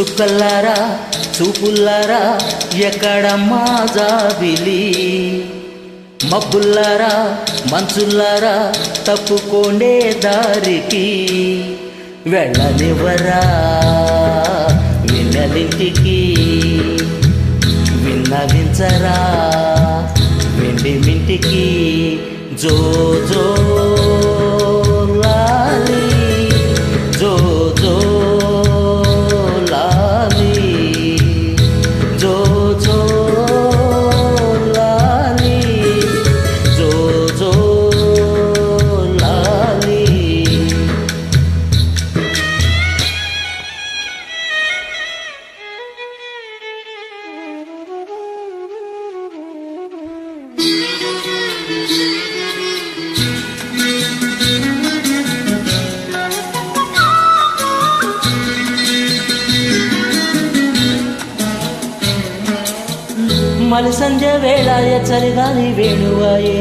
చుక్కల్లారా చూపుల్లారా ఎక్కడ మా జాబిలి మబ్బుల్లారా మంచుల్లారా తప్పుకోండే దారికి వెళ్ళనివ్వరా? విన్నలింటికి విన్నవించరా? వెండి మింటికి జో జో మలి సంధ్య వేళాయ చలిగాలి వేణువాయే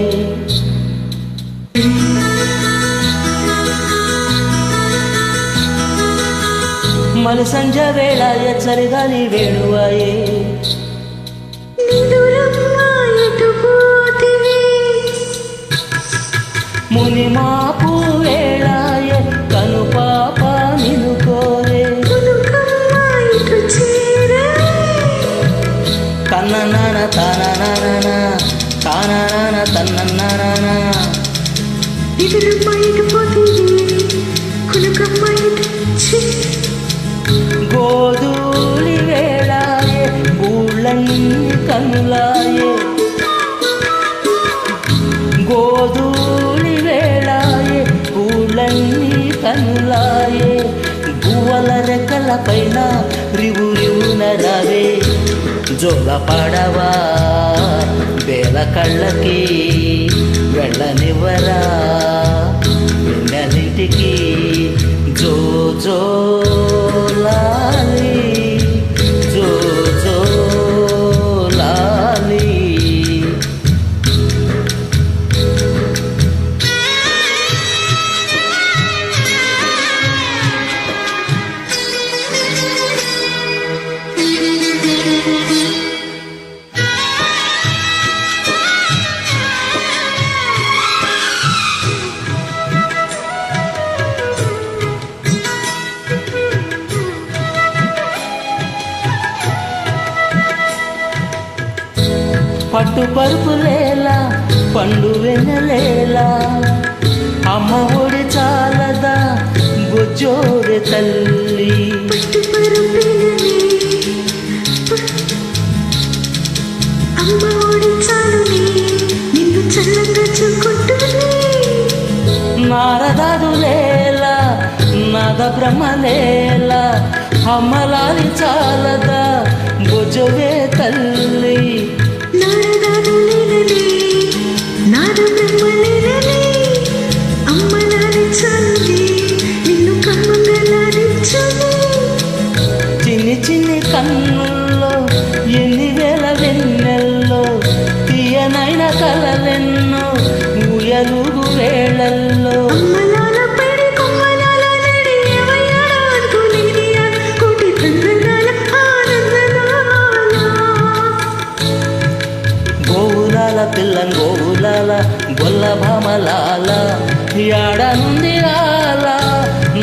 మలి సంధ్య వేళాయ చలిగాలి వేణువాయే? ముని మాపు తాన నాన తన్న నాన నిదురమ్మా ఎటు గోధూళి వేళాయే ఊళ్ళన్నీ కనులాయే. గోధూళి వేళాయే ఊళ్ళన్నీ కనులాయే. గువ్వల రెక్కల పైన రివు రివు నరవే జోల పడవా. కళ్ళకి వెళ్ళనివ్వరా? వెన్నెలింటికి జో జో. పట్టు పరుపులేలా పండు వెన్నెలేలా అమ్మ ఒడి చాలదా బొజ్జోరె తల్లి. నారదాదులేలా నాద బ్రహ్మలేలా అమ్మలాలి చాలదా బొజవే తల్లి. తందనాల ఆనందనాల. గోవులాల పిల్లం గోవులాల గొల్ల భామలాల యాడనుంది ఆల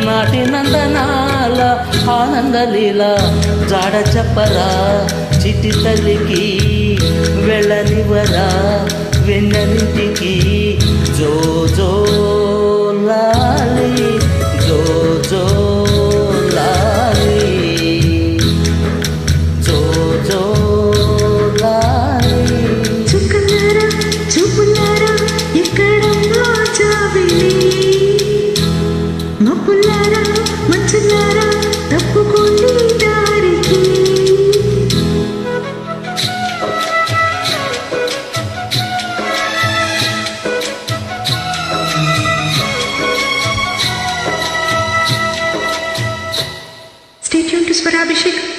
నాటి నందనాల ఆనందలీల జాడ చెప్పరా చిట్టి తల్లికి వెళ్ళనివరా వెన్నెలింటికి. మబ్బులారా, మంచులారా, తప్పుకోండి దారికి Stay tuned to Swarabhishek